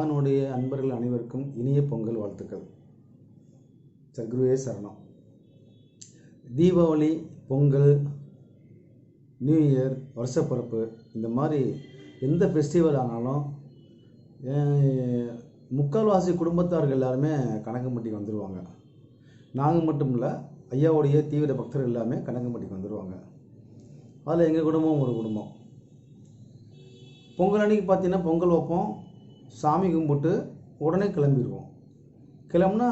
ஜப்பானுடைய அன்பர்கள் அனைவருக்கும் இனிய பொங்கல் வாழ்த்துக்கள். சக்ருவே சரணம். தீபாவளி பொங்கல் நியூ இயர் வருஷப்பிறப்பு இந்த மாதிரி எந்த ஃபெஸ்டிவல் ஆனாலும் முக்கால்வாசி குடும்பத்தார்கள் எல்லாருமே கணக்கம்பட்டிக்கு வந்துடுவாங்க நாங்கள் மட்டும் இல்லை ஐயாவுடைய தீவிர பக்தர்கள் எல்லாமே கணக்கம்பட்டிக்கு வந்துடுவாங்க அதில் எங்கள் குடும்பம் ஒரு குடும்பம். பொங்கல் அன்னைக்கு பார்த்தீங்கன்னா பொங்கல் வைப்போம். சாமி கும்பிட்டு உடனே கிளம்பிடுவோம் கிளம்புனா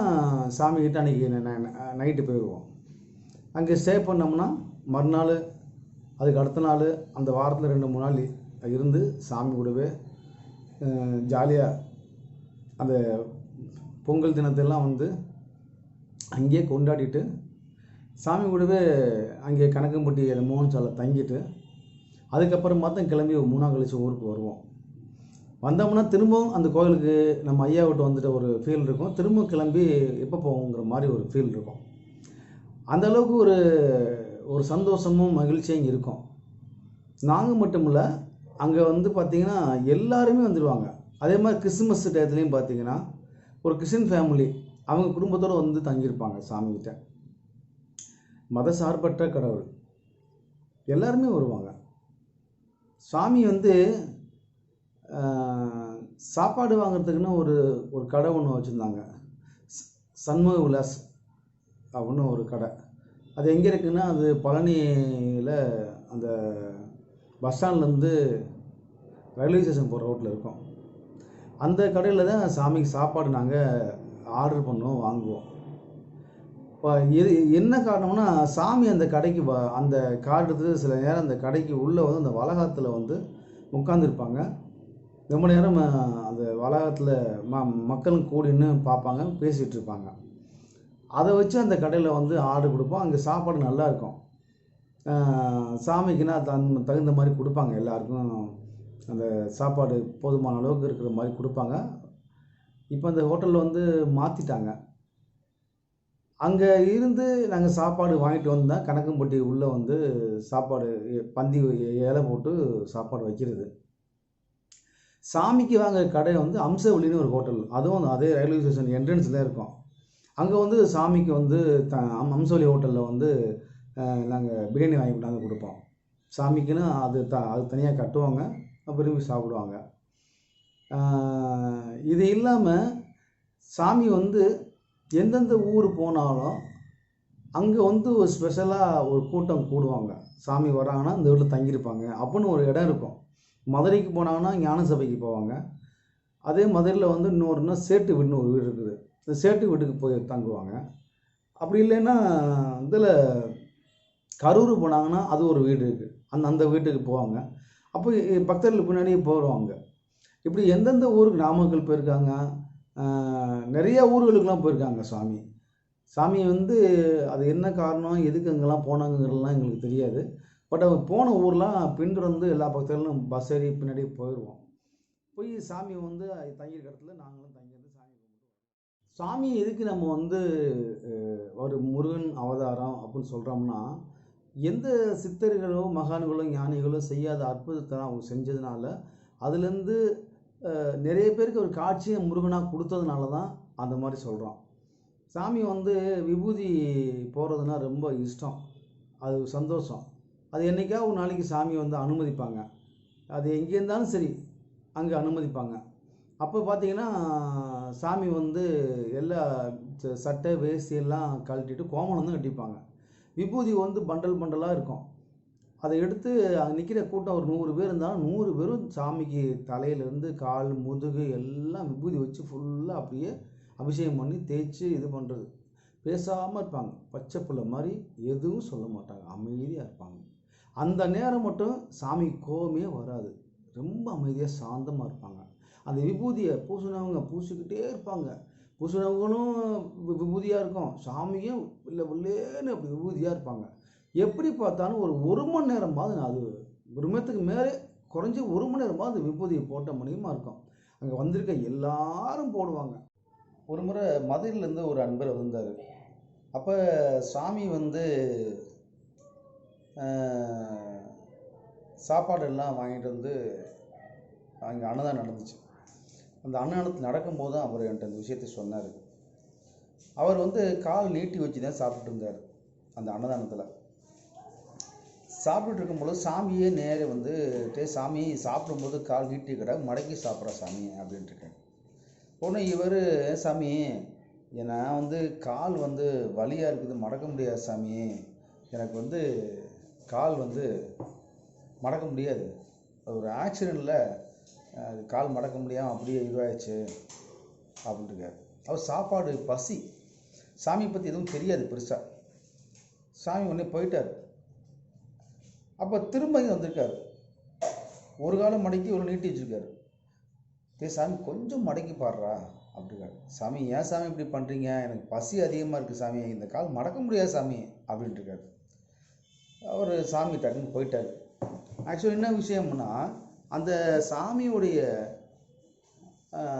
சாமி கிட்ட அன்றைக்கி நைட்டு போயிடுவோம் அங்கே ஸ்டே பண்ணோம்னா மறுநாள் அதுக்கு அடுத்த நாள் அந்த வாரத்தில் ரெண்டு மூணு நாள் இருந்து சாமி கூடவே ஜாலியாக அந்த பொங்கல் தினத்தெல்லாம் வந்து அங்கேயே கொண்டாடிட்டு சாமி கூடவே அங்கே கணக்கம்பட்டி மோகன் சாலை தங்கிட்டு அதுக்கப்புறம் பார்த்தா கிளம்பி ஒரு மூணாம் கழிச்சு ஊருக்கு வருவோம். வந்தோம்னா திரும்பவும் அந்த கோயிலுக்கு நம்ம ஐயா விட்டு வந்துட்ட ஒரு ஃபீல் இருக்கும். திரும்ப கிளம்பி எப்போ போவோங்கிற மாதிரி ஒரு ஃபீல் இருக்கும். அந்த அளவுக்கு ஒரு ஒரு சந்தோஷமும் மகிழ்ச்சியும் இருக்கும். நாங்கள் மட்டும் இல்லை அங்கே வந்து பார்த்திங்கன்னா எல்லாருமே வந்துடுவாங்க அதே மாதிரி கிறிஸ்மஸ் டயத்துலேயும் பார்த்தீங்கன்னா ஒரு கிறிஸ்டின் ஃபேமிலி அவங்க குடும்பத்தோடு வந்து தங்கியிருப்பாங்க சாமிகிட்ட. மத சார்பற்ற கடவுள். எல்லாருமே வருவாங்க. சாமி வந்து சாப்பாடு வாங்குறதுக்குன்னு ஒரு ஒரு கடை ஒன்று வச்சுருந்தாங்க. சண்முக விலாஸ் அப்படின்னு ஒரு கடை. அது எங்கே இருக்குன்னா அது பழனியில் அந்த பஸ் ஸ்டாண்ட்லேருந்து ரயில்வே ஸ்டேஷன் போகிற ரோட்டில் இருக்கும். அந்த கடையில் தான் சாமிக்கு சாப்பாடு நாங்கள் ஆர்டர் பண்ணுவோம் வாங்குவோம். இப்போ எது என்ன காரணம்னா சாமி அந்த கடைக்கு வ அந்த கார் எடுத்து சில நேரம் அந்த கடைக்கு உள்ளே வந்து அந்த வளகாத்தில் வந்து உட்காந்துருப்பாங்க ரொம்ப நேரம் அந்த வளாகத்தில் ம மக்களும் கூடின்னு பார்ப்பாங்க பேசிகிட்டு இருப்பாங்க. அதை வச்சு அந்த கடையில் வந்து ஆர்டர் கொடுப்போம். அங்கே சாப்பாடு நல்லா இருக்கும். சாமிக்குன்னா தன் தகுந்த மாதிரி கொடுப்பாங்க. எல்லாருக்கும் அந்த சாப்பாடு போதுமான அளவுக்கு இருக்கிற மாதிரி கொடுப்பாங்க. இப்போ அந்த ஹோட்டலில் வந்து மாற்றிட்டாங்க அங்கே இருந்து நாங்கள் சாப்பாடு வாங்கிட்டு வந்தால் கணக்கம்பட்டி உள்ளே வந்து சாப்பாடு பந்தி இலை போட்டு சாப்பாடு வைக்கிறது. சாமிக்கு வாங்குற கடை வந்து அம்சவழின்னு ஒரு ஹோட்டல். அதுவும் அதே ரயில்வே ஸ்டேஷன் என்ட்ரன்ஸில் இருக்கும். அங்கே வந்து சாமிக்கு வந்து த அம்- அம்சவழி ஹோட்டலில் வந்து நாங்கள் பிரியாணி வாங்கி கொண்டாந்து கொடுப்போம். சாமிக்குன்னு அது த அது தனியாக கட்டுவாங்க. விரும்பி சாப்பிடுவாங்க. இது இல்லாமல் சாமி வந்து எந்தெந்த ஊர் போனாலும் அங்கே வந்து ஒரு ஸ்பெஷலாக ஒரு கூட்டம் கூடுவாங்க. சாமி வராங்கன்னா இந்த வீட்டில் தங்கியிருப்பாங்க. அப்படின்னு ஒரு இடம் இருக்கும். மதுரைக்கு போனாங்கன்னா ஞான சபைக்கு போவாங்க. அதே மதுரையில் வந்து இன்னொருன்னா சேட்டு வீடுன்னு ஒரு வீடு இருக்குது. இந்த சேட்டு வீட்டுக்கு போய் தங்குவாங்க. அப்படி இல்லைன்னா இதில் கரூர் போனாங்கன்னா அது ஒரு வீடு இருக்குது அந்த அந்த வீட்டுக்கு போவாங்க. அப்போ பக்தர்கள் பின்னாடியே போடுவாங்க இப்படி எந்தெந்த ஊருக்கு நாமக்கல் போயிருக்காங்க? நிறைய ஊர்களுக்கெல்லாம் போயிருக்காங்க சாமி. சாமி வந்து அது என்ன காரணம்? எதுக்கு அங்கெல்லாம் போனாங்கிறதுலாம் எங்களுக்கு தெரியாது. பட் அவர் போன ஊர்லாம் பின்தொடர்ந்து எல்லா பக்கத்துலையும் பஸ் ஏறி பின்னாடி போயிடுவோம் போய் சாமி வந்து தங்கியிருக்க இடத்துல நாங்களும் தங்கியிருந்து சாமி கும்பிடுவோம். சாமி எதுக்கு நம்ம வந்து ஒரு முருகன் அவதாரம் அப்படின்னு சொல்கிறோம்னா எந்த சித்தர்களோ மகான்களோ ஞானிகளோ செய்யாத அற்புதத்தை அவங்க செஞ்சதுனால அதுலேருந்து நிறைய பேருக்கு ஒரு காட்சியை முருகனாக கொடுத்ததுனால தான் அந்த மாதிரி சொல்கிறோம் சாமி வந்து விபூதி போகிறதுனா ரொம்ப இஷ்டம். அது சந்தோஷம். அது என்னைக்கா ஒரு நாளைக்கு சாமி வந்து அனுமதிப்பாங்க. அது எங்கே இருந்தாலும் சரி அங்கே அனுமதிப்பாங்க. அப்போ பார்த்தீங்கன்னா சாமி வந்து எல்லா ச- சட்டை வேஷ்டி எல்லாம் கழட்டிட்டு கோமணம் தான் கட்டிப்பாங்க. விபூதி வந்து பண்டல் பண்டலாக இருக்கும். அதை எடுத்து அங்கே நிற்கிற கூட்டம் ஒரு நூறு பேர் இருந்தாலும் நூறு பேரும் சாமிக்கு தலையிலேருந்து கால் முதுகு எல்லாம் விபூதி வச்சு ஃபுல்லாக அப்படியே அபிஷேகம் பண்ணி தேய்ச்சி இது பண்ணுறது பேசாமல் இருப்பாங்க. பச்சை பிள்ளை மாதிரி எதுவும் சொல்ல மாட்டாங்க. அமைதியாக இருப்பாங்க. அந்த நேரம் மட்டும் சாமி கோபமே வராது. ரொம்ப அமைதியாக சாந்தமாக இருப்பாங்க. அந்த விபூதியை பூசினவங்க பூசிக்கிட்டே இருப்பாங்க. பூசினவங்களும் விபூதியாக இருக்கும். சாமியும் இல்லை உள்ளேன்னு அப்படி விபூதியாக இருப்பாங்க. எப்படி பார்த்தாலும் ஒரு ஒரு மணி நேரமாவது நான் அது ஒரு மணத்துக்கு மேலே குறைஞ்சி ஒரு மணி நேரமாவது விபூதியை போட்ட மணியமாக இருக்கும். அங்கே வந்திருக்க எல்லாரும் போடுவாங்க. ஒரு முறை மதுரையிலேருந்து ஒரு அன்பர் வந்தார் அப்போ சாமி வந்து சாப்பாடு சாப்பாடெல்லாம் வாங்கிட்டு வந்து அங்கே அன்னதானம் நடந்துச்சு. அந்த அன்னதானத்து நடக்கும்போது தான் அவர் என்கிட்ட அந்த விஷயத்தை சொன்னார். அவர் வந்து கால் நீட்டி வச்சு தான் சாப்பிட்டுட்டு இருந்தார் அந்த அன்னதானத்தில். சாப்பிட்டுட்டு இருக்கும்போது சாமியே நேரே வந்து டே சாமி சாப்பிடும்போது கால் நீட்டி கிட மடக்கி சாப்பிட்ற சாமி அப்படின்ட்டு ஒன்று உடனே இவர் சாமி நான் வந்து கால் வந்து வலியாக இருக்குது மடக்க முடியாது சாமி. எனக்கு வந்து கால் வந்து மடக்க முடியாது. அது ஒரு ஆக்சிடெண்ட்டில் கால் மடக்க முடியாமல் அப்படியே இதுவாகிடுச்சு அப்படின்ட்டு இருக்காரு. அவர் சாப்பாடு பசி. சாமியை பற்றி எதுவும் தெரியாது பெருசாக சாமி உடனே போயிட்டார். அப்போ திரும்ப இங்கே வந்திருக்காரு. ஒரு காலம் மடக்கி ஒரு நீட்டி வச்சிருக்காரு. தே சாமி கொஞ்சம் மடக்கி பாடுறா அப்படிங்கிறார் சாமி ஏன் சாமி இப்படி பண்ணுறீங்க எனக்கு பசி அதிகமாக இருக்குது சாமி. இந்த கால் மடக்க முடியாது சாமி அப்படின்ட்டு இருக்காரு. அவர் சாமி டக்குன்னு போயிட்டார். ஆக்சுவலி என்ன விஷயம்னா அந்த சாமியுடைய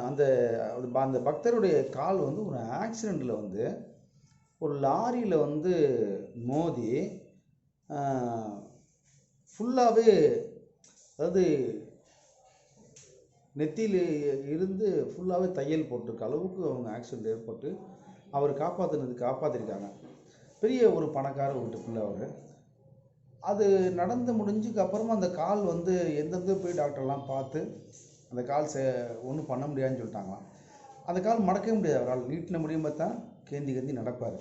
அந்த அந்த பக்தருடைய கால் வந்து ஒரு ஆக்சிடெண்ட்டில் வந்து ஒரு லாரியில் வந்து மோதி ஃபுல்லாகவே அதாவது நெத்தியில் இருந்து ஃபுல்லாகவே தையல் போட்டிருக்க அளவுக்கு அவங்க ஆக்சிடெண்ட் ஏற்பட்டு அவர் காப்பாற்றினது காப்பாற்றிருக்காங்க பெரிய ஒரு பணக்கார வீட்டு பிள்ளை அவர். அது நடந்து முடிஞ்சுக்கு அப்புறமா அந்த கால் வந்து எந்தெந்த போய் டாக்டர்லாம் பார்த்து அந்த கால் சே ஒன்றும் பண்ண முடியாதுன்னு சொல்லிட்டாங்களாம். அந்த கால் மடக்கவே முடியாது அவரால். நீட்டின முடியும் தான் கேந்தி கேந்தி நடப்பார்.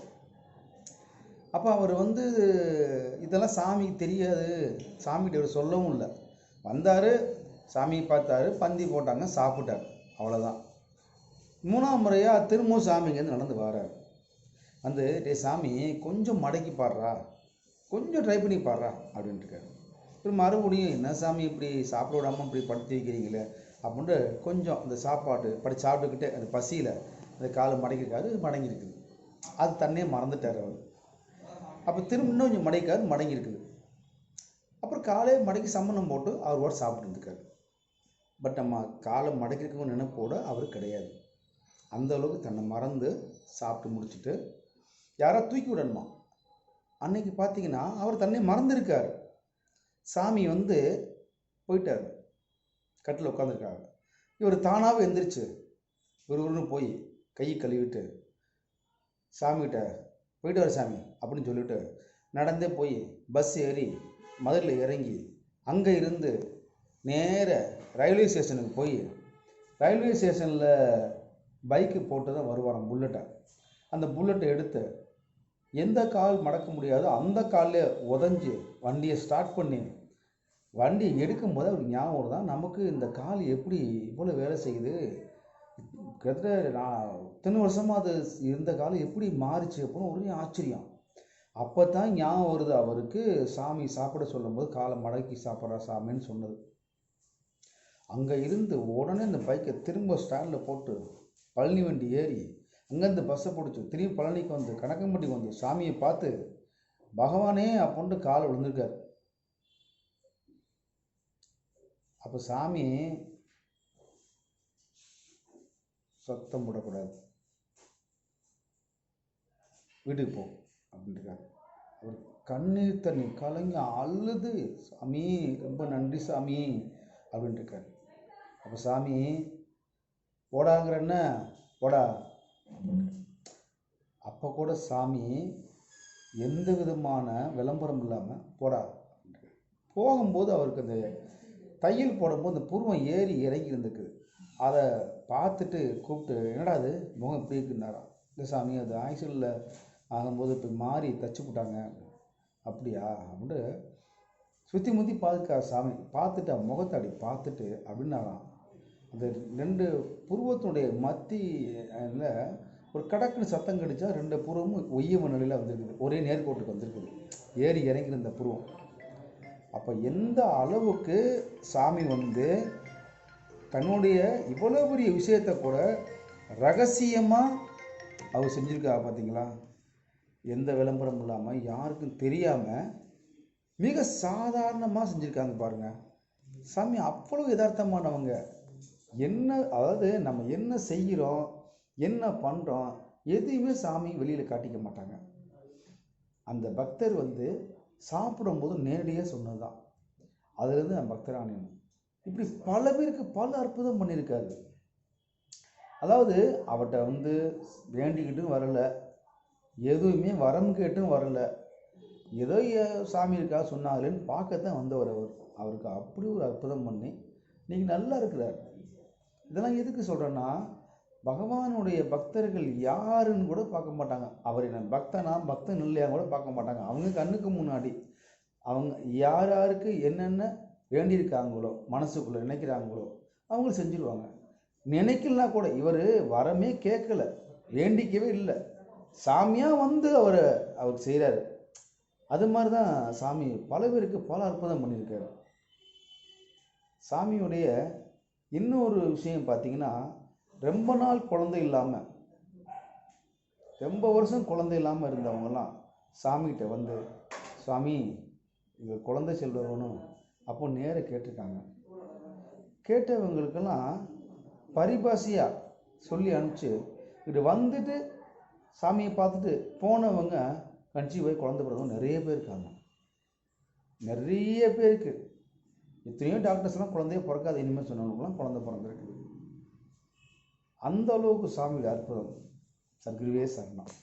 அப்போ அவர் வந்து இதெல்லாம் சாமிக்கு தெரியாது. சாமிகிட்ட அவர் சொல்லவும் இல்லை. வந்தார் சாமியை பார்த்தாரு பந்தி போட்டாங்க சாப்பிட்டார். அவ்வளோதான் மூணாம் முறையாக திரும்பவும் சாமிங்கேருந்து நடந்து வரார். வந்து டே சாமி கொஞ்சம் மடக்கி பாடுறா கொஞ்சம் ட்ரை பண்ணி பாடுறா அப்படின்ட்டுருக்காரு அப்புறம் மறுபடியும் என்ன சாமி இப்படி சாப்பிட விடாமல் இப்படி படுத்தி வைக்கிறீங்களே அப்படின்ட்டு கொஞ்சம் அந்த சாப்பாடு படி சாப்பிட்டுக்கிட்டே அந்த பசியில் அந்த காலை மடங்கியிருக்காரு மடங்கியிருக்குது. அது தன்னே மறந்துட்டார் அவர். அப்போ திரும்ப இன்னும் கொஞ்சம் மடங்கிக்காரு மடங்கியிருக்குது. அப்புறம் காலையே மடக்கி சம்மணம் போட்டு அவர் கூட சாப்பிட்டு பட் நம்ம காலை மடக்கிருக்கவங்க நினைப்போட அவர் கிடையாது. அந்த அளவுக்கு தன்னை மறந்து சாப்பிட்டு முடிச்சுட்டு யாராவது தூக்கி விடணுமா? அன்னைக்கு பார்த்தீங்கன்னா அவர் தன்னை மறந்துருக்கார். சாமி வந்து போயிட்டார். கட்டில் உட்காந்துருக்காங்க இவர் தானாகவே எந்திரிச்சு ஒரு போய் கை கழுவிட்டு சாமிகிட்ட போயிட்டு வர சாமி அப்படின்னு சொல்லிட்டு நடந்தே போய் பஸ் ஏறி மதுரையில் இறங்கி அங்கே இருந்து நேர ரயில்வே ஸ்டேஷனுக்கு போய் ரயில்வே ஸ்டேஷனில் பைக்கு போட்டு தான் வருவாராம் புல்லட்டை அந்த புல்லட்டை எடுத்து எந்த கால் மடக்க முடியாதோ அந்த காலில் உதஞ்சி வண்டியை ஸ்டார்ட் பண்ணி வண்டி எடுக்கும்போது அவருக்கு ஞாபகம் தான் நமக்கு இந்த கால் எப்படி இவ்வளோ வேலை செய்யுது? கிட்டத்தட்ட நான் இத்தனை வருஷமாக அது இருந்த காலம் எப்படி மாறிச்சு அப்படின்னு ஒரே ஆச்சரியம். அப்போ தான் ஞாபகம் வருது அவருக்கு சாமி சாப்பிட சொல்லும்போது காலை மடக்கி சாப்பிட்றா சாமின்னு சொன்னது. அங்கே இருந்து உடனே இந்த பைக்கை திரும்ப ஸ்டாண்டில் போட்டு பழனி வண்டி ஏறி அங்கேருந்து பஸ்ஸை பிடிச்சி திரும்பி பழனிக்கு வந்து கணக்கம்பட்டிக்கு வந்து சாமியை பார்த்து பகவானே அப்படின்ட்டு காலை விழுந்திருக்கார். அப்போ சாமி சத்தம் போடக்கூடாது. வீட்டுக்கு போ அப்படின்ட்டுருக்காரு அவர் கண்ணீர் தண்ணி கலங்கி அழுது சாமி ரொம்ப நன்றி சாமி அப்படின்ட்டு இருக்காரு அப்போ சாமி போடாங்கிறன்ன போடா. அப்போ கூட சாமி எந்த விதமான விளம்பரம் இல்லாமல் போடா போகும்போது அவருக்கு அந்த தையல் போடும்போது அந்த புருவம் ஏறி இறங்கி இருந்துக்குது அதை பார்த்துட்டு கூப்பிட்டு என்னடா அது முகம் இப்படி இருக்குன்னாராம் இந்த சாமி அது ஆக்சிடெண்ட்டில் ஆகும்போது இப்போ மாறி தச்சு விட்டாங்க அப்படியா? அப்படின்ட்டு சுற்றி முற்றி பார்த்துக்கா சாமி. பார்த்துட்டு முகத்தை அப்படி பார்த்துட்டு அப்படின்னாராம். அந்த ரெண்டு புருவத்தினுடைய மத்தியில் ஒரு கடக்குன்னு சத்தம் கடிச்சா ரெண்டு புருவமும் ஒய்யம நிலையில் வந்திருக்குது. ஒரே நேர்கோட்டுக்கு வந்திருக்குது. ஏறி இறங்கியிருந்த புருவம் அப்போ எந்த அளவுக்கு சாமி வந்து தன்னுடைய இவ்வளோ பெரிய விஷயத்தை கூட ரகசியமாக அவர் செஞ்சுருக்கா பார்த்தீங்களா எந்த விளம்பரம் இல்லாமல் யாருக்கும் தெரியாமல் மிக சாதாரணமாக செஞ்சுருக்காங்க பாருங்கள் சாமி அவ்வளோ யதார்த்தமானவங்க. என்ன அதாவது நம்ம என்ன செய்கிறோம் என்ன பண்ணுறோம் எதையுமே சாமி வெளியில் காட்டிக்க மாட்டாங்க. அந்த பக்தர் வந்து சாப்பிடும்போது நேரடியாக சொன்னது தான் அதுலேருந்து நான் பக்தரானேன் இப்படி பல பேருக்கு பல அற்புதம் பண்ணியிருக்காரு. அதாவது அவர்கிட்ட வந்து வேண்டிக்கிட்டும் வரல. எதுவுமே வரம் கேட்டும் வரல. ஏதோ சாமி இருக்கா சொன்னாங்களேன்னு பார்க்கத்தான் வந்தவர் அவர். அவருக்கு அப்படி ஒரு அற்புதம் பண்ணி இன்றைக்கி நல்லா இருக்கிறார். இதெல்லாம் எதுக்கு சொல்கிறேன்னா பகவானுடைய பக்தர்கள் யாருன்னு கூட பார்க்க மாட்டாங்க. அவர் என்ன பக்தனா பக்தன் இல்லையா கூட பார்க்க மாட்டாங்க. அவங்க கண்ணுக்கு முன்னாடி. அவங்க யார் யாருக்கு என்னென்ன வேண்டியிருக்காங்களோ மனசுக்குள்ளே நினைக்கிறாங்களோ அவங்க செஞ்சுருவாங்க. நினைக்கலாம் கூட இவர் வரமே கேட்கல வேண்டிக்கவே இல்லை. சாமியாக வந்து அவர் அவர் செய்கிறாரு அது மாதிரி தான் சாமி பல பேருக்கு பல அற்புதம் பண்ணியிருக்காரு. சாமியுடைய இன்னொரு விஷயம் பார்த்தீங்கன்னா ரொம்ப நாள் குழந்தை இல்லாமல் ரொம்ப வருஷம் குழந்தை இல்லாமல் இருந்தவங்கலாம் சாமிகிட்ட வந்து சுவாமி இது குழந்தை செல்வம் வேணும். அப்போ நேர கேட்டிருக்காங்க. கேட்டவங்களுக்கெல்லாம் பரிபாசியாக சொல்லி அனுப்பிச்சு இது வந்துட்டு சாமியை பார்த்துட்டு போனவங்க கன்சீவ் ஆகி குழந்தை பிறந்தவங்க நிறைய பேர் இருக்காங்க. நிறைய பேருக்கு எத்தனையோ டாக்டர்ஸ்லாம் குழந்தைய பிறக்காது இனிமேல் சொன்னவங்களுக்குலாம் குழந்தை பிறந்திருக்கு. அந்த அளவுக்கு சாமியோட அற்புதம். சர்க்குருவே சரணம்.